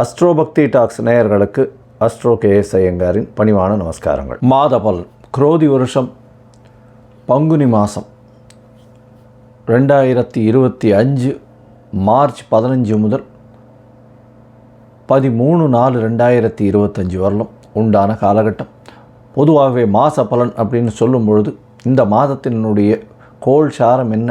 அஸ்ட்ரோபக்தி talks நேயர்களுக்கு astro K S ஐயங்காரின் பணிவான நமஸ்காரங்கள். மாத பலன் குரோதி வருஷம் பங்குனி மாதம் ரெண்டாயிரத்தி இருபத்தி அஞ்சு மார்ச் பதினஞ்சு முதல் பதிமூணு நாலு ரெண்டாயிரத்தி இருபத்தஞ்சி வரலும் உண்டான காலகட்டம். பொதுவாகவே மாத பலன் அப்படின்னு சொல்லும் பொழுது இந்த மாதத்தினுடைய கோள் சாரம் என்ன?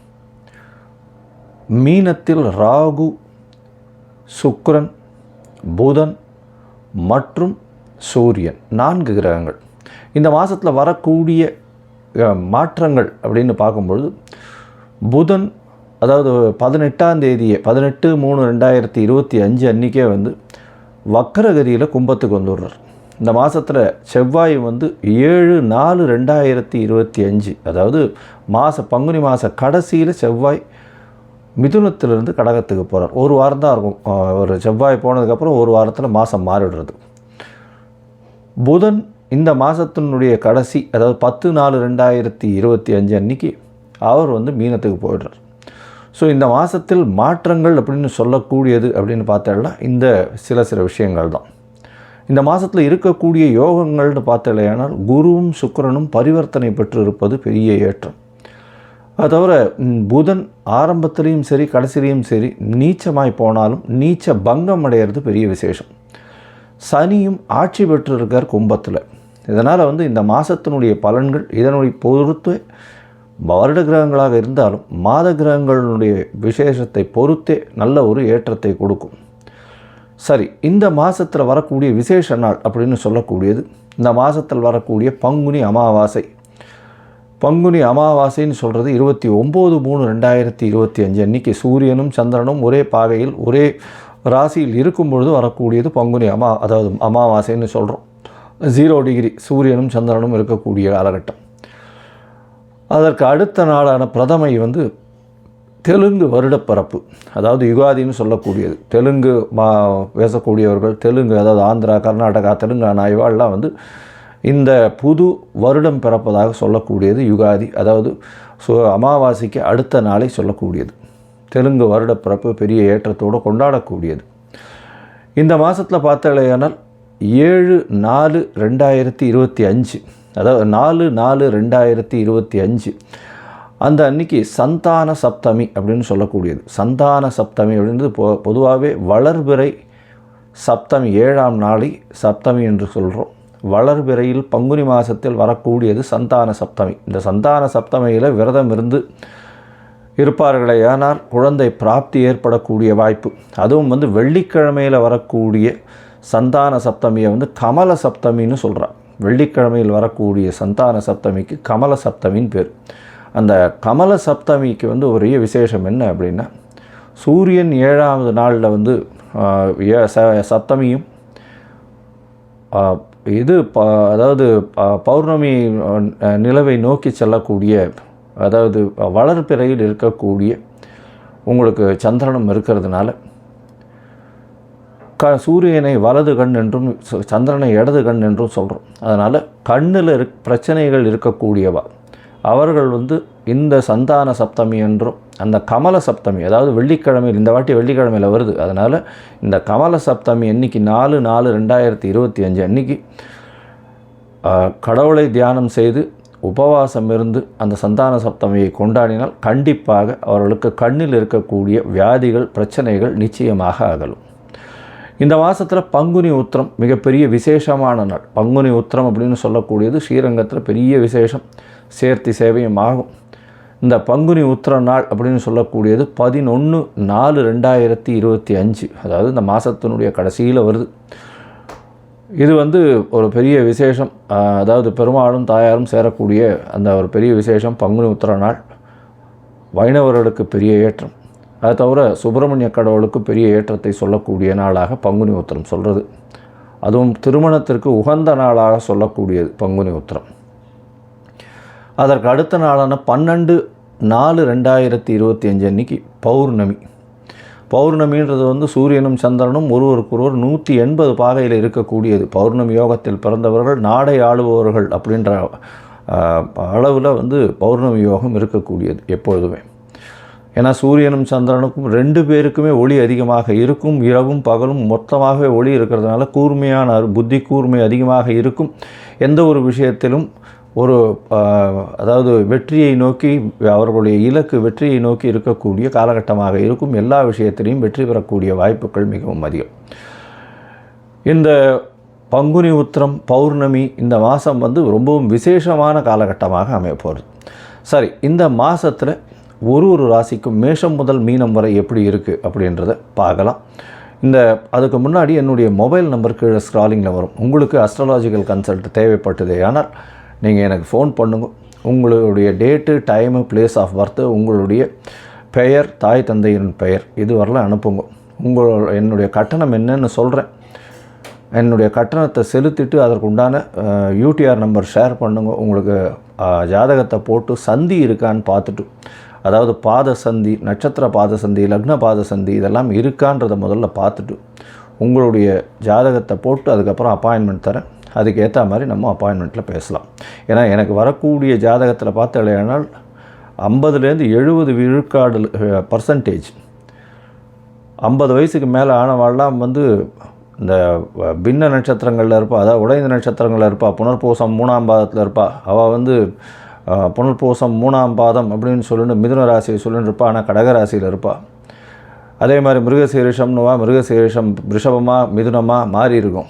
மீனத்தில் ராகு சுக்ரன் புதன் மற்றும் சூரியன். நான்கு கிரகங்கள். இந்த மாதத்தில் வரக்கூடிய மாற்றங்கள் அப்படின்னு பார்க்கும்பொழுது புதன் அதாவது பதினெட்டாம் தேதியே பதினெட்டு மூணு ரெண்டாயிரத்தி இருபத்தி அஞ்சு அன்றைக்கே வந்து வக்கரகதியில் கும்பத்துக்கு வந்துடுறார். இந்த மாதத்தில் செவ்வாய் வந்து ஏழு நாலு ரெண்டாயிரத்தி இருபத்தி அஞ்சு அதாவது மாத பங்குனி மாத கடைசியில் செவ்வாய் மிதுனத்திலிருந்து கடகத்துக்கு போகிறார் ஒரு வாரம் தான் இருக்கும் ஒரு செவ்வாய் போனதுக்கப்புறம் ஒரு வாரத்தில் மாதம் மாறிடுறது புதன் இந்த மாதத்தினுடைய கடைசி அதாவது பத்து நாலு ரெண்டாயிரத்தி இருபத்தி அஞ்சு அன்னைக்கு அவர் வந்து மீனத்துக்கு போயிடுறார். ஸோ இந்த மாதத்தில் மாற்றங்கள் அப்படின்னு சொல்லக்கூடியது அப்படின்னு பார்த்தேன்னா இந்த சில சில விஷயங்கள் தான். இந்த மாதத்தில் இருக்கக்கூடிய யோகங்கள்னு பார்த்தலையானால் குருவும் சுக்கரனும் பரிவர்த்தனை பெற்று இருப்பது பெரிய ஏற்றம். அது தவிர புதன் ஆரம்பத்துலேயும் சரி கடைசிலையும் சரி நீச்சமாய் போனாலும் நீச்ச பங்கம் அடையிறது பெரிய விசேஷம். சனியும் ஆட்சி பெற்றிருக்கார் கும்பத்தில். இதனால் வந்து இந்த மாதத்தினுடைய பலன்கள் இதனுடைய பொறுத்து வருட கிரகங்களாக இருந்தாலும் மாத கிரகங்களுடைய விசேஷத்தை பொறுத்தே நல்ல ஒரு ஏற்றத்தை கொடுக்கும். சரி இந்த மாதத்தில் வரக்கூடிய விசேஷ நாள் அப்படின்னு சொல்லக்கூடியது இந்த மாதத்தில் வரக்கூடிய பங்குனி அமாவாசை. பங்குனி அமாவாசைன்னு சொல்கிறது இருபத்தி ஒம்பது மூணு ரெண்டாயிரத்தி இருபத்தி அஞ்சு அன்னைக்கு சூரியனும் சந்திரனும் ஒரே பாகையில் ஒரே ராசியில் இருக்கும் பொழுது வரக்கூடியது பங்குனி அமா அதாவது அமாவாசைன்னு சொல்கிறோம் ஜீரோ டிகிரி சூரியனும் சந்திரனும் இருக்கக்கூடிய காலகட்டம். அதற்கு அடுத்த நாளான பிரதமை வந்து தெலுங்கு வருடப்பரப்பு அதாவது யுகாதின்னு சொல்லக்கூடியது. தெலுங்கு மா பேசக்கூடியவர்கள் தெலுங்கு அதாவது ஆந்திரா கர்நாடகா தெலுங்கானா இவாள்லாம் வந்து இந்த புது வருடம் பிறப்பதாக சொல்லக்கூடியது யுகாதி அதாவது சு அமாவாசைக்கு அடுத்த நாளை சொல்லக்கூடியது. தெலுங்கு வருட பிறப்பு பெரிய ஏற்றத்தோடு கொண்டாடக்கூடியது. இந்த மாதத்தில் பார்த்தாலேயானால் ஏழு நாலு ரெண்டாயிரத்தி இருபத்தி அஞ்சு அதாவது நாலு நாலு ரெண்டாயிரத்தி இருபத்தி அஞ்சு அந்த அன்னைக்கு சந்தான சப்தமி அப்படின்னு சொல்லக்கூடியது. சந்தான சப்தமி அப்படின்றது பொ பொதுவாகவே வளர்பிறை சப்தமி ஏழாம் நாளை சப்தமி என்று சொல்கிறோம் வளர்பிறையில் பங்குனி மாதத்தில் வரக்கூடியது சந்தான சப்தமி. இந்த சந்தான சப்தமியில் விரதம் இருந்து இருப்பார்களே ஆனால் குழந்தை பிராப்தி ஏற்படக்கூடிய வாய்ப்பு. அதுவும் வந்து வெள்ளிக்கிழமையில் வரக்கூடிய சந்தான சப்தமியை வந்து கமல சப்தமின்னு சொல்கிறான் வெள்ளிக்கிழமையில் வரக்கூடிய சந்தான சப்தமிக்கு கமல சப்தமின்னு பேர். அந்த கமல சப்தமிக்கு வந்து ஒரே விசேஷம் என்ன அப்படின்னா சூரியன் ஏழாவது நாளில் வந்து ஏ- ச- சப்தமியும் இது ப அதாவது ப- பௌர்ணமி நிலவை நோக்கி செல்லக்கூடிய அதாவது வளர்பிறையில் இருக்கக்கூடிய உங்களுக்கு சந்திரனும் இருக்கிறதுனால க சூரியனை வலது கண் என்றும் சந்திரனை இடது கண் என்றும் சொல்கிறோம் அதனால் கண்ணில் இருக் பிரச்சனைகள் இருக்கக்கூடியவா? அவர்கள் வந்து இந்த சந்தான சப்தமி என்றும் அந்த கமல சப்தமி அதாவது வெள்ளிக்கிழமையில் இந்த வாட்டி வெள்ளிக்கிழமையில் வருது. அதனால் இந்த கமல சப்தமி அன்னைக்கு நாலு நாலு ரெண்டாயிரத்தி இருபத்தி அஞ்சு அன்னைக்கு கடவுளை தியானம் செய்து உபவாசம் இருந்து அந்த சந்தான சப்தமியை கொண்டாடினால் கண்டிப்பாக அவர்களுக்கு கண்ணில் இருக்கக்கூடிய வியாதிகள் பிரச்சனைகள் நிச்சயமாக அகலும். இந்த மாதத்தில் பங்குனி உத்திரம் மிகப்பெரிய விசேஷமான நாள். பங்குனி உத்திரம் அப்படின்னு சொல்லக்கூடியது ஸ்ரீரங்கத்தில் பெரிய விசேஷம். சேர்த்தி சேவையும் ஆகும். இந்த பங்குனி உத்திர நாள் அப்படின்னு சொல்லக்கூடியது பதினொன்று நாலு ரெண்டாயிரத்தி இருபத்தி அஞ்சு. அதாவது இந்த மாதத்தினுடைய கடைசியில் வருது. இது வந்து ஒரு பெரிய விசேஷம். அதாவது பெருமாளும் தாயாரும் சேரக்கூடிய அந்த ஒரு பெரிய விசேஷம் பங்குனி உத்திர நாள். வைணவர்களுக்கு பெரிய ஏற்றம். அதை தவிர சுப்பிரமணிய கடவுளுக்கு பெரிய ஏற்றத்தை சொல்லக்கூடிய நாளாக பங்குனி உத்திரம் சொல்கிறது அதுவும் திருமணத்திற்கு உகந்த நாளாக சொல்லக்கூடியது பங்குனி உத்திரம். அதற்கு அடுத்த நாளான பன்னெண்டு நாலு ரெண்டாயிரத்தி இருபத்தி அஞ்சு அன்னைக்கு பௌர்ணமி. பௌர்ணமின்றது வந்து சூரியனும் சந்திரனும் ஒருவருக்கொருவர் நூற்றி எண்பது பாகையில் இருக்கக்கூடியது. பௌர்ணமி யோகத்தில் பிறந்தவர்கள் நாடை ஆளுபவர்கள் அப்படின்ற அளவில் வந்து பௌர்ணமி யோகம் இருக்கக்கூடியது எப்பொழுதுமே. ஏன்னா சூரியனும் சந்திரனுக்கும் ரெண்டு பேருக்குமே ஒளி அதிகமாக இருக்கும். இரவும் பகலும் மொத்தமாகவே ஒளி இருக்கிறதுனால கூர்மையான புத்தி கூர்மை அதிகமாக இருக்கும். எந்த ஒரு விஷயத்திலும் ஒரு அதாவது வெற்றியை நோக்கி அவர்களுடைய இலக்கு வெற்றியை நோக்கி இருக்கக்கூடிய காலகட்டமாக இருக்கும் எல்லா விஷயத்திலையும் வெற்றி பெறக்கூடிய வாய்ப்புகள் மிகவும் அதிகம். இந்த பங்குனி உத்திரம் பௌர்ணமி இந்த மாதம் வந்து ரொம்பவும் விசேஷமான காலகட்டமாக அமைய போகிறது சரி இந்த மாதத்தில் ஒரு ஒரு ராசிக்கும் மேஷம் முதல் மீனம் வரை எப்படி இருக்குது அப்படின்றத பார்க்கலாம். இந்த அதுக்கு முன்னாடி என்னுடைய மொபைல் நம்பர் கீழே ஸ்க்ராலிங்கில் வரும். உங்களுக்கு அஸ்ட்ராலாஜிக்கல் கன்சல்ட் தேவைப்பட்டதே. ஆனால் நீங்கள் எனக்கு ஃபோன் பண்ணுங்க. உங்களுடைய date time place of birth உங்களுடைய பெயர் தாய் தந்தையின் பெயர் இது அனுப்புங்க. உங்களோட என்னுடைய கட்டணம் என்னன்னு சொல்கிறேன் என்னுடைய கட்டணத்தை செலுத்திட்டு அதற்கு உண்டான யூடிஆர் நம்பர் ஷேர் பண்ணுங்க. உங்களுக்கு ஜாதகத்தை போட்டு சந்தி இருக்கான்னு பார்த்துட்டு. அதாவது பாத சந்தி நட்சத்திர பாத சந்தி லக்ன பாத சந்தி இதெல்லாம் இருக்கான்றதை முதல்ல பார்த்துட்டு. உங்களுடைய ஜாதகத்தை போட்டு அதுக்கப்புறம் அப்பாயின்மெண்ட் தரேன். அதுக்கு ஏற்ற மாதிரி நம்ம அப்பாயின்மெண்ட்டில் பேசலாம். ஏன்னா எனக்கு வரக்கூடிய ஜாதகத்தில் பார்த்தாலேயானால் ஐம்பதுலேருந்து எழுபது விழுக்காடு பர்சன்டேஜ் ஐம்பது வயசுக்கு மேலே ஆனவாள்லாம் வந்து இந்த பின்ன நட்சத்திரங்களில் இருப்பா அதாவது உடைந்த நட்சத்திரங்களில் இருப்பா புனர்பூசம் மூணாம் பாதத்தில் இருப்பா அவள் வந்து புனர்பூசம் மூணாம் பாதம் அப்படின்னு சொல்லிட்டு மிதுன ராசியை சொல்லிட்டு இருப்பா ஆனால் கடகராசியில் இருப்பாள் அதே மாதிரி மிருகசீரிஷம்னுவா மிருகசீரிஷம் ரிஷபமாக மிதுனமாக மாறி இருக்கும்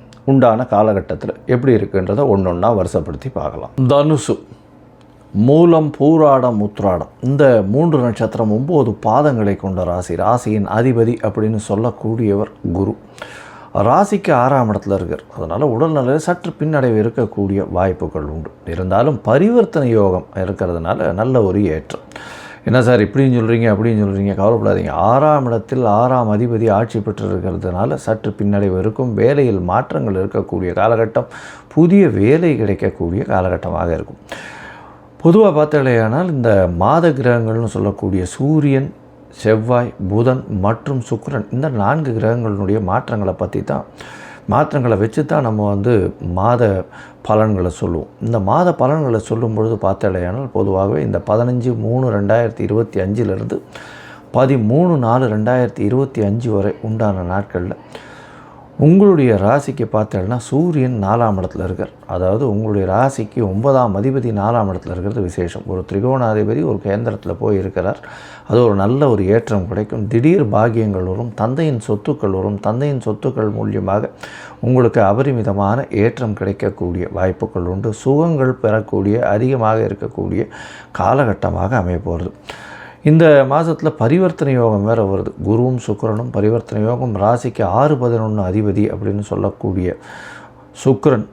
உண்டான காலகட்டத்தில் எப்படி இருக்குன்றதை ஒன்று ஒன்றா வருஷப்படுத்தி பார்க்கலாம். தனுசு மூலம் பூராடம் உத்ராடம். இந்த மூன்று நட்சத்திரம் ஒம்பது பாதங்களை கொண்ட ராசி. ராசியின் அதிபதி அப்படின்னு சொல்லக்கூடியவர் குரு. ராசிக்கு ஆறாம் இடத்துல இருக்கார். அதனால் உடல்நிலையில் சற்று பின்னடைவு இருக்கக்கூடிய வாய்ப்புகள் உண்டு. இருந்தாலும் பரிவர்த்தனை யோகம் இருக்கிறதுனால நல்ல ஒரு ஏற்றம். என்ன சார் இப்படின்னு சொல்கிறீங்க அப்படின்னு சொல்கிறீங்க கவலைப்படாதீங்க. ஆறாம் இடத்தில் ஆறாம் அதிபதி ஆட்சி பெற்று இருக்கிறதுனால சற்று பின்னடைவு இருக்கும். வேலையில் மாற்றங்கள் இருக்கக்கூடிய காலகட்டம் புதிய வேலை கிடைக்கக்கூடிய காலகட்டமாக இருக்கும். பொதுவாக பார்த்தாலேயானால் இந்த மாத கிரகங்கள்னு சொல்லக்கூடிய சூரியன் செவ்வாய் புதன் மற்றும் சுக்கரன் இந்த நான்கு கிரகங்களுடைய மாற்றங்களை பற்றி தான் மாற்றங்களை வச்சு தான் நம்ம வந்து மாத பலன்களை சொல்லுவோம். இந்த மாத பலன்களை சொல்லும் பொழுது பார்த்தாலேயானால் பொதுவாகவே இந்த பதினஞ்சு மூணு ரெண்டாயிரத்தி இருபத்தி அஞ்சிலிருந்து பதிமூணு நாலு ரெண்டாயிரத்தி இருபத்தி அஞ்சு வரை உண்டான நாட்களில் உங்களுடைய ராசிக்கு பார்த்தேன்னா சூரியன் நாலாம் இடத்துல இருக்கார். அதாவது உங்களுடைய ராசிக்கு ஒன்பதாம் அதிபதி நாலாம் இடத்துல இருக்கிறது விசேஷம். ஒரு திரிகோணாதிபதி ஒரு கேந்திரத்தில் போய் இருக்கிறார் அது ஒரு நல்ல ஒரு ஏற்றம் கிடைக்கும். திடீர் பாகியங்கள் வரும். தந்தையின் சொத்துக்கள் வரும். தந்தையின் சொத்துக்கள் மூலியமாக உங்களுக்கு அபரிமிதமான ஏற்றம் கிடைக்கக்கூடிய வாய்ப்புகள் உண்டு. சுகங்கள் பெறக்கூடிய அதிகமாக இருக்கக்கூடிய காலகட்டமாக அமையப்போகிறது இந்த மாதத்தில் பரிவர்த்தனை யோகம் வேறு வருது. குருவும் சுக்கிரனும் பரிவர்த்தனை யோகம். ராசிக்கு ஆறு பதினொன்று அதிபதி அப்படின்னு சொல்லக்கூடிய சுக்கரன்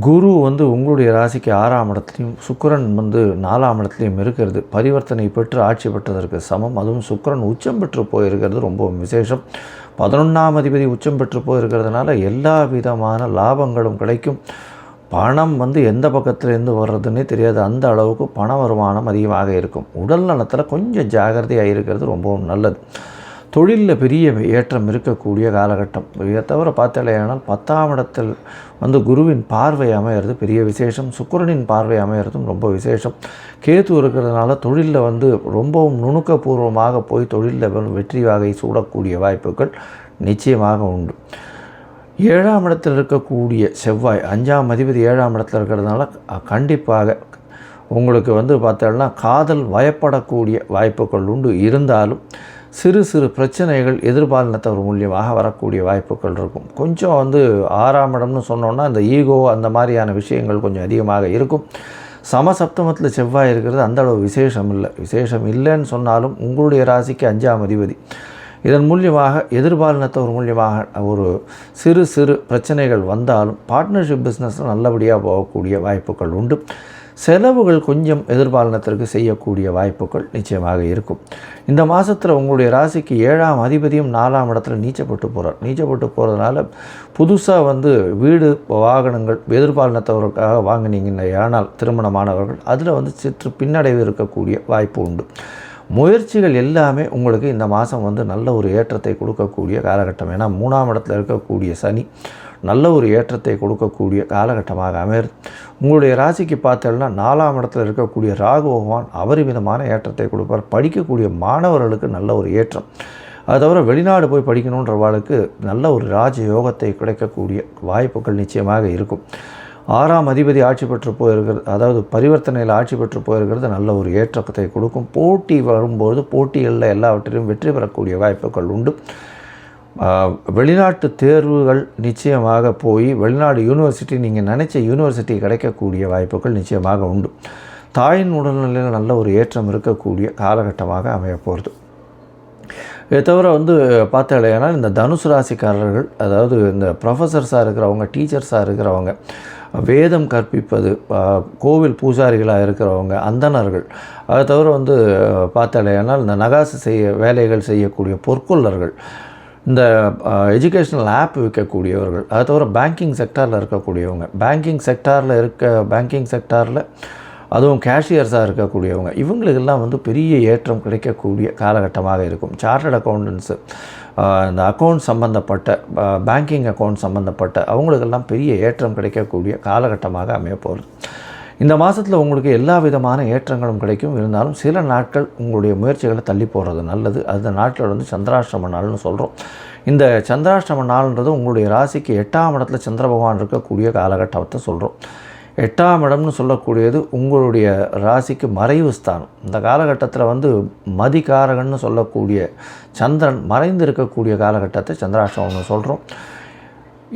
குரு வந்து உங்களுடைய ராசிக்கு ஆறாம் இடத்துலையும் சுக்கிரன் வந்து நாலாம் இடத்துலையும் இருக்கிறது. பரிவர்த்தனை பெற்று ஆட்சி பெற்றதற்கு சமம். அதுவும் சுக்கரன் உச்சம் பெற்று போயிருக்கிறது ரொம்ப விசேஷம். பதினொன்றாம் அதிபதி உச்சம் பெற்று போயிருக்கிறதுனால எல்லா விதமான லாபங்களும் கிடைக்கும். பணம் வந்து எந்த பக்கத்துலேருந்து வர்றதுன்னே தெரியாது. அந்த அளவுக்கு பண வருமானம் அதிகமாக இருக்கும். உடல் நலத்தில் கொஞ்சம் ஜாகிரதையாக இருக்கிறது ரொம்பவும் நல்லது. தொழிலில் பெரிய ஏற்றம் இருக்கக்கூடிய காலகட்டம். இதை தவிர பார்த்தாலேயானால் பத்தாம் இடத்தில் வந்து குருவின் பார்வை அமையிறது பெரிய விசேஷம். சுக்கிரனின் பார்வை அமையிறதும் ரொம்ப விசேஷம். கேத்து இருக்கிறதுனால தொழிலில் வந்து ரொம்பவும் நுணுக்கபூர்வமாக போய் தொழிலில் வெற்றி வகை சூடக்கூடிய வாய்ப்புகள் நிச்சயமாக உண்டு. ஏழாம் இடத்தில் இருக்கக்கூடிய செவ்வாய் அஞ்சாம் அதிபதி ஏழாம் இடத்தில் இருக்கிறதுனால கண்டிப்பாக உங்களுக்கு வந்து பார்த்தோம்னா காதல் வயப்படக்கூடிய வாய்ப்புகள் உண்டு. இருந்தாலும் சிறு சிறு பிரச்சனைகள் எதிர்பாலினத்தவர் மூலியமாக வரக்கூடிய வாய்ப்புகள் இருக்கும். கொஞ்சம் வந்து ஆறாம் இடம்னு சொன்னோன்னா இந்த ஈகோ அந்த மாதிரியான விஷயங்கள் கொஞ்சம் அதிகமாக இருக்கும். சமசப்தமத்தில் செவ்வாய் இருக்கிறது அந்த அளவு விசேஷம் இல்லை. விசேஷம் இல்லைன்னு சொன்னாலும் உங்களுடைய ராசிக்கு அஞ்சாம் அதிபதி. இதன் மூலியமாக எதிர்பாலினத்தவர் மூலியமாக ஒரு சிறு சிறு பிரச்சனைகள் வந்தாலும் பார்ட்னர்ஷிப் பிஸ்னஸில் நல்லபடியாக போகக்கூடிய வாய்ப்புகள் உண்டு. செலவுகள் கொஞ்சம் எதிர்பாலனத்திற்கு செய்யக்கூடிய வாய்ப்புகள் நிச்சயமாக இருக்கும். இந்த மாதத்தில் உங்களுடைய ராசிக்கு ஏழாம் அதிபதியும் நாலாம் இடத்துல நீச்சப்பட்டு போகிறார் நீச்சப்பட்டு போகிறதுனால புதுசாக வந்து வீடு வாகனங்கள் எதிர்பாலனத்தவர்களுக்காக வாங்கினீங்கன்னா ஆனால் திருமணமானவர்கள் அதில் வந்து சிற்று பின்னடைவு இருக்கக்கூடிய வாய்ப்பு உண்டு. முயற்சிகள் எல்லாமே உங்களுக்கு இந்த மாதம் வந்து நல்ல ஒரு ஏற்றத்தை கொடுக்கக்கூடிய காலகட்டம். ஏன்னா மூணாம் இடத்துல இருக்கக்கூடிய சனி நல்ல ஒரு ஏற்றத்தை கொடுக்கக்கூடிய காலகட்டமாக அமைர் உங்களுடைய ராசிக்கு பார்த்தோம்னா நாலாம் இடத்துல இருக்கக்கூடிய ராகு பகவான் அபரிமிதமான ஏற்றத்தை கொடுப்பார். படிக்கக்கூடிய மாணவர்களுக்கு நல்ல ஒரு ஏற்றம். அது தவிர வெளிநாடு போய் படிக்கணுன்றவாளுக்கு நல்ல ஒரு ராஜ யோகத்தை கிடைக்கக்கூடிய வாய்ப்புகள் நிச்சயமாக இருக்கும். ஆறாம் அதிபதி ஆட்சி பெற்று போயிருக்கிறது அதாவது பரிவர்த்தனையில் ஆட்சி பெற்று போயிருக்கிறது நல்ல ஒரு ஏற்றத்தை கொடுக்கும். போட்டி வரும்போது போட்டிகளில் எல்லாவற்றிலும் வெற்றி பெறக்கூடிய வாய்ப்புகள் உண்டு. வெளிநாட்டு தேர்வுகள் நிச்சயமாக போய் வெளிநாடு யூனிவர்சிட்டி நீங்கள் நினச்ச யூனிவர்சிட்டி கிடைக்கக்கூடிய வாய்ப்புகள் நிச்சயமாக உண்டு. தாயின் உடல்நிலையில் நல்ல ஒரு ஏற்றம் இருக்கக்கூடிய காலகட்டமாக அமையப்போகிறது இதை தவிர வந்து பார்த்தாலேனா இந்த தனுசு ராசிக்காரர்கள் அதாவது இந்த ப்ரொஃபஸர்ஸாக இருக்கிறவங்க டீச்சர்ஸாக இருக்கிறவங்க வேதம் கற்பிப்பது கோவில் பூஜாரிகளாக இருக்கிறவங்க அந்தணர்கள் அதை தவிர வந்து பார்த்தாலேனால் இந்த நகாசு செய்ய வேலைகள் செய்யக்கூடிய பொற்கொள்ளர்கள் இந்த எஜுகேஷ்னல் ஆப் விற்கக்கூடியவர்கள் அதை தவிர பேங்கிங் செக்டாரில் இருக்கக்கூடியவங்க பேங்கிங் செக்டாரில் இருக்க பேங்கிங் செக்டாரில் அதுவும் கேஷியர்ஸாக இருக்கக்கூடியவங்க இவங்களுக்கெல்லாம் வந்து பெரிய ஏற்றம் கிடைக்கக்கூடிய காலகட்டமாக இருக்கும். சார்ட்டர்ட் அக்கௌண்டன்ஸு இந்த அக்கௌண்ட் சம்மந்தப்பட்ட பேங்கிங் அக்கௌண்ட் சம்மந்தப்பட்ட அவங்களுக்கெல்லாம் பெரிய ஏற்றம் கிடைக்கக்கூடிய காலகட்டமாக அமைய போகிறது இந்த மாதத்தில் உங்களுக்கு எல்லா விதமான ஏற்றங்களும் கிடைக்கும். இருந்தாலும் சில நாட்கள் உங்களுடைய முயற்சிகளை தள்ளி போகிறது நல்லது. அந்த நாட்கள் வந்து சந்திராஷ்டிரம நாள்னு சொல்கிறோம் இந்த சந்திராஷ்டிரம நாள்ன்றது உங்களுடைய ராசிக்கு எட்டாம் இடத்துல சந்திர பகவான் இருக்கக்கூடிய காலகட்டத்தை சொல்கிறோம் எட்டாம் இடம்னு சொல்லக்கூடியது உங்களுடைய ராசிக்கு மறைவு ஸ்தானம். இந்த காலகட்டத்தில் வந்து மதிகாரகன்னு சொல்லக்கூடிய சந்திரன் மறைந்து இருக்கக்கூடிய காலகட்டத்தை சந்திராஷ்டமம்னு சொல்கிறோம்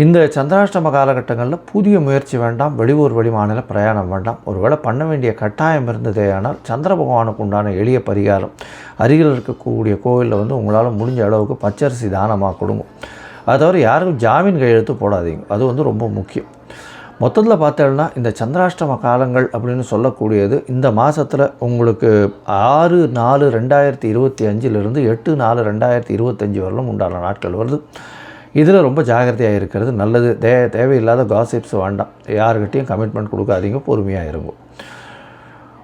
இந்த சந்திராஷ்டம காலகட்டங்களில் புதிய முயற்சி வேண்டாம் வெளியூர் வெளிமாநில பிரயாணம் வேண்டாம். ஒருவேளை பண்ண வேண்டிய கட்டாயம் இருந்ததே ஆனால் சந்திர பகவானுக்கு உண்டான எளிய பரிகாரம் அருகில் இருக்கக்கூடிய கோவிலில் வந்து உங்களால் முடிஞ்ச அளவுக்கு பச்சரிசி தானமாக கொடுங்க அது தவிர யாருக்கும் ஜாமீன் கையெழுத்து போடாதீங்க. அது வந்து ரொம்ப முக்கியம். மொத்தத்தில் பார்த்தோம்னா இந்த சந்திராஷ்டம காலங்கள் அப்படின்னு சொல்லக்கூடியது இந்த மாதத்தில் உங்களுக்கு ஆறு நாலு ரெண்டாயிரத்தி இருபத்தி அஞ்சிலிருந்து எட்டு நாலு ரெண்டாயிரத்தி இருபத்தஞ்சி வரலும் உண்டான நாட்கள் வருது. இதில் ரொம்ப ஜாகிரதையாக இருக்கிறது நல்லது. தே தேவையில்லாத காசிப்ஸ் வேண்டாம். யாருக்கிட்டையும் கமிட்மெண்ட் கொடுக்காதீங்க பொறுமையாக இருக்கும்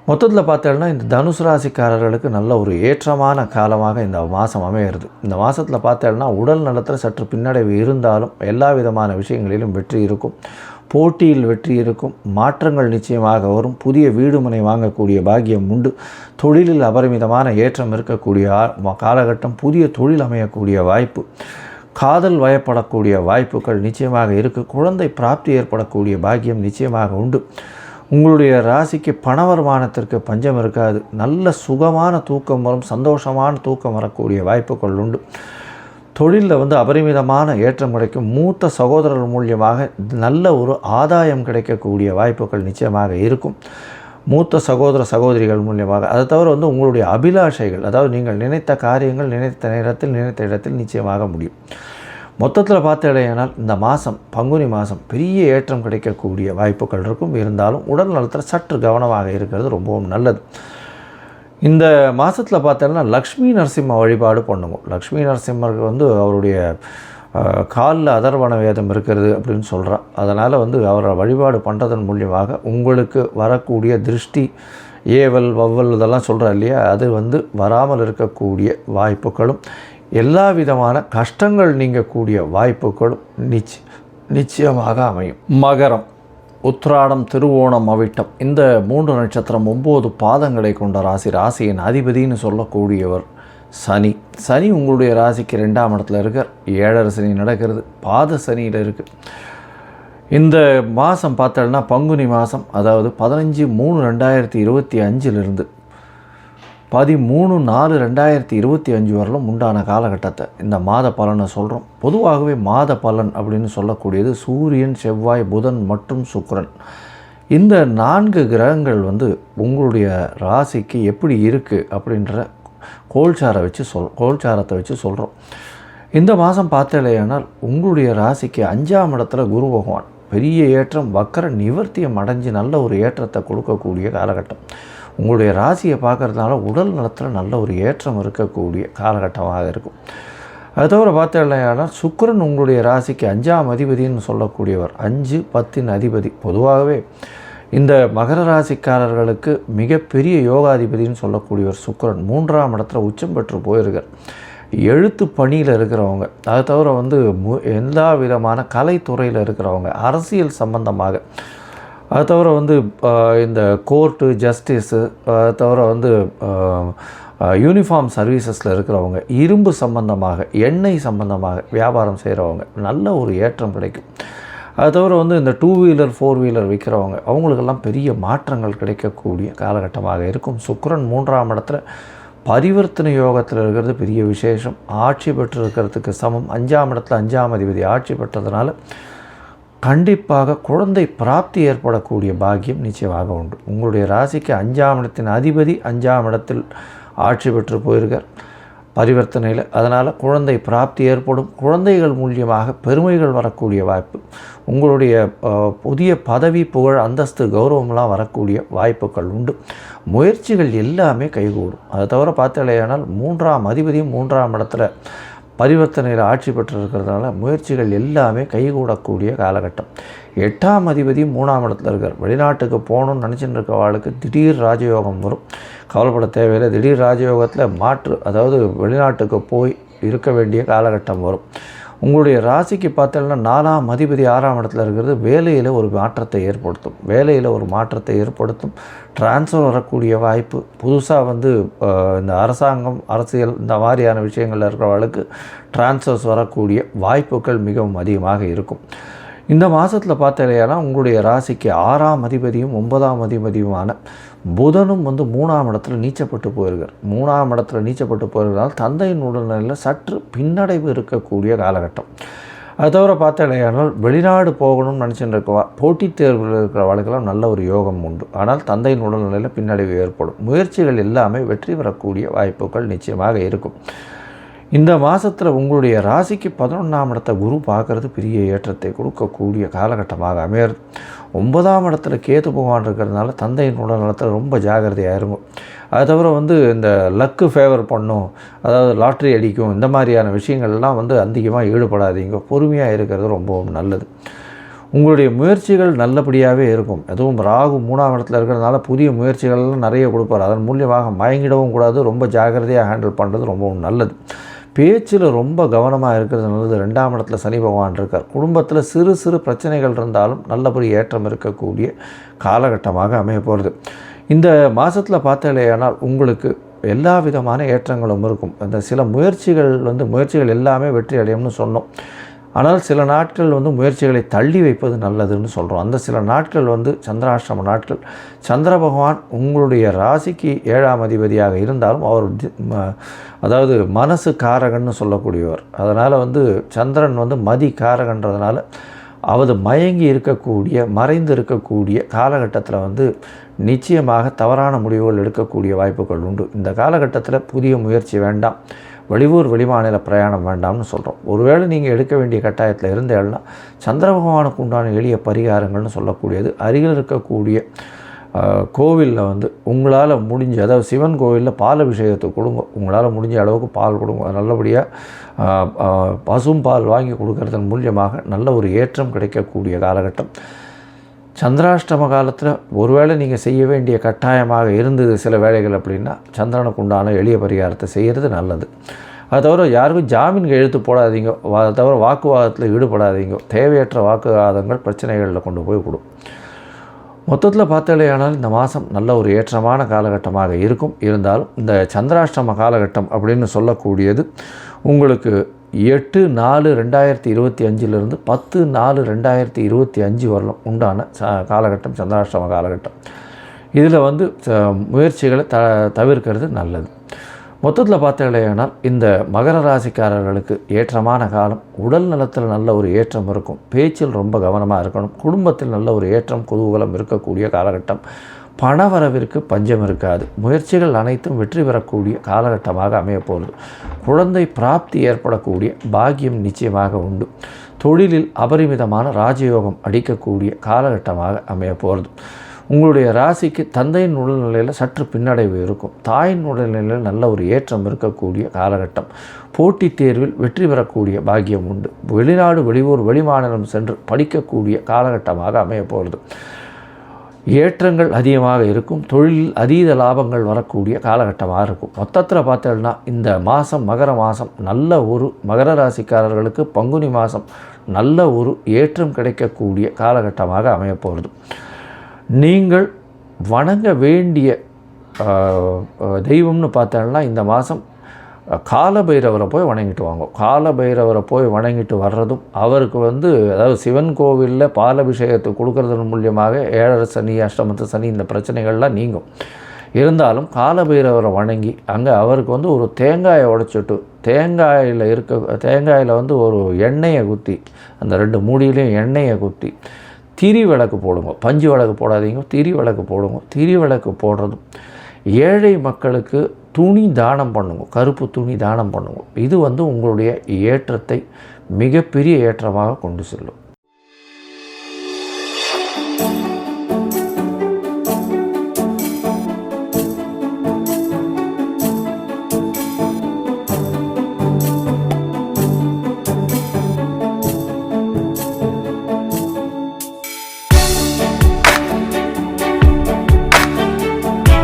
மொத்தத்தில் பார்த்தோம்னா இந்த தனுசு ராசிக்காரர்களுக்கு நல்ல ஒரு ஏற்றமான காலமாக இந்த மாதம் அமையிறது. இந்த மாதத்தில் பார்த்தோம்னா உடல் நலத்தில் சற்று பின்னடைவு இருந்தாலும் எல்லா விதமான விஷயங்களிலும் வெற்றி இருக்கும். போட்டியில் வெற்றி இருக்கும். மாற்றங்கள் நிச்சயமாக வரும். புதிய வீடு முனை வாங்கக்கூடிய பாக்கியம் உண்டு. தொழிலில் அபரிமிதமான ஏற்றம் இருக்கக்கூடிய காலகட்டம் புதிய தொழில் அமையக்கூடிய வாய்ப்பு. காதல் வயப்படக்கூடிய வாய்ப்புகள் நிச்சயமாக இருக்குது குழந்தை பிராப்தி ஏற்படக்கூடிய பாக்கியம் நிச்சயமாக உண்டு. உங்களுடைய ராசிக்கு பண வருமானத்திற்கு பஞ்சம் இருக்காது. நல்ல சுகமான தூக்கம் வரும் சந்தோஷமான தூக்கம் வரக்கூடிய வாய்ப்புகள் உண்டு. தொழிலில் வந்து அபரிமிதமான ஏற்றம் கிடைக்கும். மூத்த சகோதரர் மூலியமாக நல்ல ஒரு ஆதாயம் கிடைக்கக்கூடிய வாய்ப்புகள் நிச்சயமாக இருக்கும். மூத்த சகோதர சகோதரிகள் மூலியமாக. அதை தவிர வந்து உங்களுடைய அபிலாஷைகள் அதாவது நீங்கள் நினைத்த காரியங்கள் நினைத்த நேரத்தில் நினைத்த இடத்தில் நிச்சயமாக முடியும். மொத்தத்தில் பார்த்தடையானால் இந்த மாதம் பங்குனி மாதம் பெரிய ஏற்றம் கிடைக்கக்கூடிய வாய்ப்புகள் இருக்கும். இருந்தாலும் உடல் நலத்தில் சற்று கவனமாக இருக்கிறது ரொம்பவும் நல்லது. இந்த மாதத்தில் பார்த்தோன்னா லக்ஷ்மி நரசிம்ம வழிபாடு பண்ணுங்க லக்ஷ்மி நரசிம்மருக்கு வந்து அவருடைய காலில் அதர்வன வேதம் இருக்கிறது அப்படின்னு சொல்கிறான் அதனால் வந்து அவரை வழிபாடு பண்ணுறதன் மூலியமாக உங்களுக்கு வரக்கூடிய திருஷ்டி ஏவல் வவ்வல் இதெல்லாம் சொல்கிறா இல்லையா? அது வந்து வராமல் இருக்கக்கூடிய வாய்ப்புகளும் எல்லா விதமான கஷ்டங்கள் நீங்கக்கூடிய வாய்ப்புகளும் நிச்ச நிச்சயமாக அமையும். மகரம் உத்ராடம் திருவோணம் அவிட்டம் இந்த மூன்று நட்சத்திரம் ஒம்பது பாதங்களை கொண்ட ராசி ராசியின் அதிபதினு சொல்லக்கூடியவர். சனி. சனி உங்களுடைய ராசிக்கு ரெண்டாம் இடத்துல இருக்கார் ஏழரை சனி நடக்கிறது பாத சனியில் இருக்குது இந்த மாதம் பார்த்தோன்னா பங்குனி மாதம் அதாவது பதினஞ்சு மூணு ரெண்டாயிரத்தி இருபத்தி அஞ்சிலிருந்து பதிமூணு நாலு ரெண்டாயிரத்தி இருபத்தி அஞ்சு வரலும் உண்டான காலகட்டத்தை இந்த மாத பலனை சொல்கிறோம் பொதுவாகவே மாத பலன் அப்படின்னு சொல்லக்கூடியது சூரியன் செவ்வாய் புதன் மற்றும் சுக்கரன். இந்த நான்கு கிரகங்கள் வந்து உங்களுடைய ராசிக்கு எப்படி இருக்குது அப்படின்ற கோல்சாரை வச்சு சொல் கோல்சாரத்தை வச்சு சொல்கிறோம் இந்த மாதம் பார்த்தலையானால் உங்களுடைய ராசிக்கு அஞ்சாம் இடத்துல குரு பகவான். பெரிய ஏற்றம் வக்கர நிவர்த்தியம் அடைஞ்சு நல்ல ஒரு ஏற்றத்தை கொடுக்கக்கூடிய காலகட்டம். உங்களுடைய ராசியை பார்க்குறதுனால உடல் நலத்தில் நல்ல ஒரு ஏற்றம் இருக்கக்கூடிய காலகட்டமாக இருக்கும். அது தவிர பார்த்தீங்கன்னா சுக்கரன் உங்களுடைய ராசிக்கு அஞ்சாம் அதிபதினு சொல்லக்கூடியவர். அஞ்சு பத்தின் அதிபதி. பொதுவாகவே இந்த மகர ராசிக்காரர்களுக்கு மிகப்பெரிய யோகாதிபதினு சொல்லக்கூடியவர் சுக்கரன் மூன்றாம் இடத்துல உச்சம் பெற்று போயிருக்கார். எழுத்து பணியில் இருக்கிறவங்க அது தவிர வந்து மு எல்லா விதமான கலைத்துறையில் இருக்கிறவங்க அரசியல் சம்பந்தமாக. அது தவிர வந்து இந்த கோர்ட்டு ஜஸ்டிஸு அது தவிர வந்து யூனிஃபார்ம் சர்வீசஸில் இருக்கிறவங்க இரும்பு சம்பந்தமாக எண்ணெய் சம்பந்தமாக வியாபாரம் செய்கிறவங்க நல்ல ஒரு ஏற்றம் கிடைக்கும். அது தவிர வந்து இந்த டூ வீலர் ஃபோர் வீலர் விற்கிறவங்க அவங்களுக்கெல்லாம் பெரிய மாற்றங்கள் கிடைக்கக்கூடிய காலகட்டமாக இருக்கும். சுக்கரன் மூன்றாம் இடத்துல பரிவர்த்தனை யோகத்தில் இருக்கிறது பெரிய விசேஷம். ஆட்சி பெற்று இருக்கிறதுக்கு சமம். அஞ்சாம் இடத்துல அஞ்சாம் அதிபதி ஆட்சி பெற்றதுனால கண்டிப்பாக குழந்தை பிராப்தி ஏற்படக்கூடிய பாக்கியம் நிச்சயமாக உண்டு. உங்களுடைய ராசிக்கு அஞ்சாம் இடத்தின் அதிபதி அஞ்சாம் இடத்தில் ஆட்சி பெற்று போயிருக்கார். பரிவர்த்தனையில். அதனால் குழந்தை பிராப்தி ஏற்படும். குழந்தைகள் மூலியமாக பெருமைகள் வரக்கூடிய வாய்ப்பு. உங்களுடைய புதிய பதவி புகழ் அந்தஸ்து கௌரவம்லாம் வரக்கூடிய வாய்ப்புகள் உண்டு. முயற்சிகள் எல்லாமே கைகூடும். அதை தவிர பார்த்தாலேயானால் மூன்றாம் அதிபதியும் மூன்றாம் இடத்துல பரிவர்த்தனையில் ஆட்சி பெற்றிருக்கிறதுனால முயற்சிகள் எல்லாமே கைகூடக்கூடிய காலகட்டம். எட்டாம் அதிபதி மூணாம் இடத்துல இருக்கார். வெளிநாட்டுக்கு போகணும்னு நினச்சிட்டு இருக்கவாளுக்கு திடீர் ராஜயோகம் வரும். கவலைப்பட தேவையில்லை. திடீர் ராஜயோகத்தில் மாற்று அதாவது வெளிநாட்டுக்கு போய் இருக்க வேண்டிய காலகட்டம் வரும். உங்களுடைய ராசிக்கு பார்த்தோம்னா நாலாம் அதிபதி ஆறாம் இடத்துல இருக்கிறது. வேலையில் ஒரு மாற்றத்தை ஏற்படுத்தும். வேலையில் ஒரு மாற்றத்தை ஏற்படுத்தும். டிரான்ஸ்ஃபர் வரக்கூடிய வாய்ப்பு. புதுசாக வந்து இந்த அரசாங்கம் அரசியல் இந்த மாதிரியான விஷயங்களில் இருக்கிறவர்களுக்கு டிரான்ஸ்ஃபர்ஸ் வரக்கூடிய வாய்ப்புகள் மிகவும் அதிகமாக இருக்கும். இந்த மாதத்தில் பார்த்தலையானா உங்களுடைய ராசிக்கு ஆறாம் அதிபதியும் ஒன்பதாம் அதிபதியுமான புதனும் வந்து மூணாம் இடத்துல நீச்சப்பட்டு போயிருக்கார். மூணாம் இடத்துல நீச்சப்பட்டு போயிருந்தால் தந்தையின் உடல்நிலையில் சற்று பின்னடைவு இருக்கக்கூடிய காலகட்டம். அது தவிர பார்த்தலையானால் வெளிநாடு போகணும்னு நினச்சிட்டு இருக்கவா போட்டித் தேர்வில் இருக்கிற வாழ்க்கெல்லாம் நல்ல ஒரு யோகம் உண்டு. ஆனால் தந்தையின் உடல்நிலையில் பின்னடைவு ஏற்படும். முயற்சிகள் எல்லாமே வெற்றி பெறக்கூடிய வாய்ப்புகள் நிச்சயமாக இருக்கும். இந்த மாதத்தில் உங்களுடைய ராசிக்கு பதினொன்றாம் இடத்தை குரு பார்க்குறது பெரிய ஏற்றத்தை கொடுக்கக்கூடிய காலகட்டமாக அமையிறது. ஒன்பதாம் இடத்துல கேத்து பகவான் இருக்கிறதுனால தந்தையின் உடல்நலத்தில் ரொம்ப ஜாகிரதையாக இருக்கும் அது தவிர வந்து இந்த லக்கு ஃபேவர் பண்ணும் அதாவது லாட்ரி அடிக்கும் இந்த மாதிரியான விஷயங்கள்லாம் வந்து அதிகமாக ஈடுபடாதீங்க. பொறுமையாக இருக்கிறது ரொம்பவும் நல்லது. உங்களுடைய முயற்சிகள் நல்லபடியாகவே இருக்கும். எதுவும் ராகு மூணாம் இடத்துல இருக்கிறதுனால புதிய முயற்சிகள்லாம் நிறைய கொடுப்பார். அதன் மூலியமாக மயங்கிடவும் கூடாது ரொம்ப ஜாகிரதையாக ஹேண்டில் பண்ணுறது ரொம்பவும் நல்லது. பேச்சில் ரொம்ப கவனமாக இருக்கிறது நல்லது. ரெண்டாம் இடத்துல சனி பகவான் இருக்கார். குடும்பத்தில் சிறு சிறு பிரச்சனைகள் இருந்தாலும் நல்லபடி ஏற்றம் இருக்கக்கூடிய காலகட்டமாக அமைய போகிறது. இந்த மாதத்தில் பார்த்தாலேயானால் உங்களுக்கு எல்லா விதமான ஏற்றங்களும் இருக்கும். அந்த சில முயற்சிகள் வந்து முயற்சிகள் எல்லாமே வெற்றி அடையும்னு சொன்னோம். ஆனால் சில நாட்கள் வந்து முயற்சிகளை தள்ளி வைப்பது நல்லதுன்னு சொல்கிறோம் அந்த சில நாட்கள் வந்து சந்திராஷ்டிரம நாட்கள். சந்திர பகவான் உங்களுடைய ராசிக்கு ஏழாம் அதிபதியாக இருந்தாலும் அவர் அதாவது மனசு காரகன்னு சொல்லக்கூடியவர். அதனால் வந்து சந்திரன் வந்து மதி காரகன்றதுனால அவர் மயங்கி இருக்கக்கூடிய மறைந்து இருக்கக்கூடிய காலகட்டத்தில் வந்து நிச்சயமாக தவறான முடிவுகள் எடுக்கக்கூடிய வாய்ப்புகள் உண்டு. இந்த காலகட்டத்தில் புதிய முயற்சி வேண்டாம். வெளியூர் வெளிமாநில பிரயாணம் வேண்டாம்னு சொல்கிறோம் ஒருவேளை நீங்கள் எடுக்க வேண்டிய கட்டாயத்தில் இருந்தேன்னா சந்திர பகவானுக்கு உண்டான எளிய பரிகாரங்கள்னு சொல்லக்கூடியது. அருகில் இருக்கக்கூடிய கோவிலில் வந்து உங்களால் முடிஞ்ச அதாவது சிவன் கோவிலில் பால் அபிஷேகத்தை கொடுங்க. உங்களால் முடிஞ்ச அளவுக்கு பால் கொடுங்க. நல்லபடியாக பசும் பால் வாங்கி கொடுக்கறதன் மூலியமாக நல்ல ஒரு ஏற்றம் கிடைக்கக்கூடிய காலகட்டம். சந்திராஷ்டம காலத்தில் ஒருவேளை நீங்கள் செய்ய வேண்டிய கட்டாயமாக இருந்தது சில வேலைகள் அப்படின்னா சந்திரனுக்கு உண்டான எளிய பரிகாரத்தை செய்கிறது நல்லது. அது தவிர யாருக்கும் ஜாமீன் எழுத்து போடாதீங்க அதை அது தவிர வாக்குவாதத்தில் ஈடுபடாதீங்க. தேவையற்ற வாக்குவாதங்கள் பிரச்சனைகளில் கொண்டு போய் விடும். மொத்தத்தில் பார்த்தாலேயானால் இந்த மாதம் நல்ல ஒரு ஏற்றமான காலகட்டமாக இருக்கும். இருந்தாலும் இந்த சந்திராஷ்டம காலகட்டம் அப்படின்னு சொல்லக்கூடியது உங்களுக்கு எட்டு நாலு ரெண்டாயிரத்தி இருபத்தி அஞ்சிலிருந்து பத்து நாலு ரெண்டாயிரத்தி இருபத்தி அஞ்சு வரலும் உண்டான ச காலகட்டம் சந்திராஷ்டம காலகட்டம். இதில் வந்து ச- முயற்சிகளை த தவிர்க்கிறது நல்லது. மொத்தத்தில் பார்த்தீங்கன்னா இந்த மகர ராசிக்காரர்களுக்கு ஏற்றமான காலம் உடல் நலத்தில் நல்ல ஒரு ஏற்றம் இருக்கும் பேச்சில் ரொம்ப கவனமாக இருக்கணும் குடும்பத்தில் நல்ல ஒரு ஏற்றம் குதூகலம் இருக்கக்கூடிய காலகட்டம். பணவரவிற்கு பஞ்சம் இருக்காது. முயற்சிகள் அனைத்தும் வெற்றி பெறக்கூடிய காலகட்டமாக அமையப்போகிறது குழந்தை பிராப்தி ஏற்படக்கூடிய பாக்கியம் நிச்சயமாக உண்டு. தொழிலில் அபரிமிதமான ராஜயோகம் அடிக்கக்கூடிய காலகட்டமாக அமையப்போகிறது உங்களுடைய ராசிக்கு தந்தையின் உடல்நிலையில் சற்று பின்னடைவு இருக்கும். தாயின் உடல்நிலையில் நல்ல ஒரு ஏற்றம் இருக்கக்கூடிய காலகட்டம். போட்டித் தேர்வில் வெற்றி பெறக்கூடிய பாக்கியம் உண்டு. வெளிநாடு வெளியூர் வெளிமாநிலம் சென்று படிக்கக்கூடிய காலகட்டமாக அமையப்போகிறது ஏற்றங்கள் அதிகமாக இருக்கும் தொழிலில் அதீத லாபங்கள் வரக்கூடிய காலகட்டமாக இருக்கும். மொத்தத்தில் பார்த்தோம்னா இந்த மாதம் மகர மாதம் நல்ல ஒரு மகர ராசிக்காரர்களுக்கு பங்குனி மாதம் நல்ல ஒரு ஏற்றம் கிடைக்கக்கூடிய காலகட்டமாக அமையப்போகிறது நீங்கள் வணங்க வேண்டிய தெய்வம்னு பார்த்தோம்னா இந்த மாதம் காலபைரவரை போய் வணங்கிட்டு வாங்க. காலபைரவரை போய் வணங்கிட்டு வர்றதும் அவருக்கு வந்து அதாவது சிவன் கோவிலில் பாலபிஷேகத்தை கொடுக்கறதன் மூலியமாக ஏழரை சனி அஷ்டமத்து சனி இந்த பிரச்சனைகள்லாம் நீங்கும். இருந்தாலும் காலபைரவரை வணங்கி அங்கே அவருக்கு வந்து ஒரு தேங்காயை உடைச்சிட்டு தேங்காயில் இருக்க தேங்காயில் வந்து ஒரு எண்ணெயை குத்தி அந்த ரெண்டு மூடியிலையும் எண்ணெயை குத்தி திரி விளக்கு போடுங்க. பஞ்சு விளக்கு போடாதீங்க திரி விளக்கு போடுங்க. திரி விளக்கு போடுறதும் ஏழை மக்களுக்கு துணி தானம் பண்ணுங்க கருப்பு துணி தானம் பண்ணுங்க. இது வந்து உங்களுடைய ஏற்றத்தை மிகப்பெரிய ஏற்றமாக கொண்டு செல்லும்.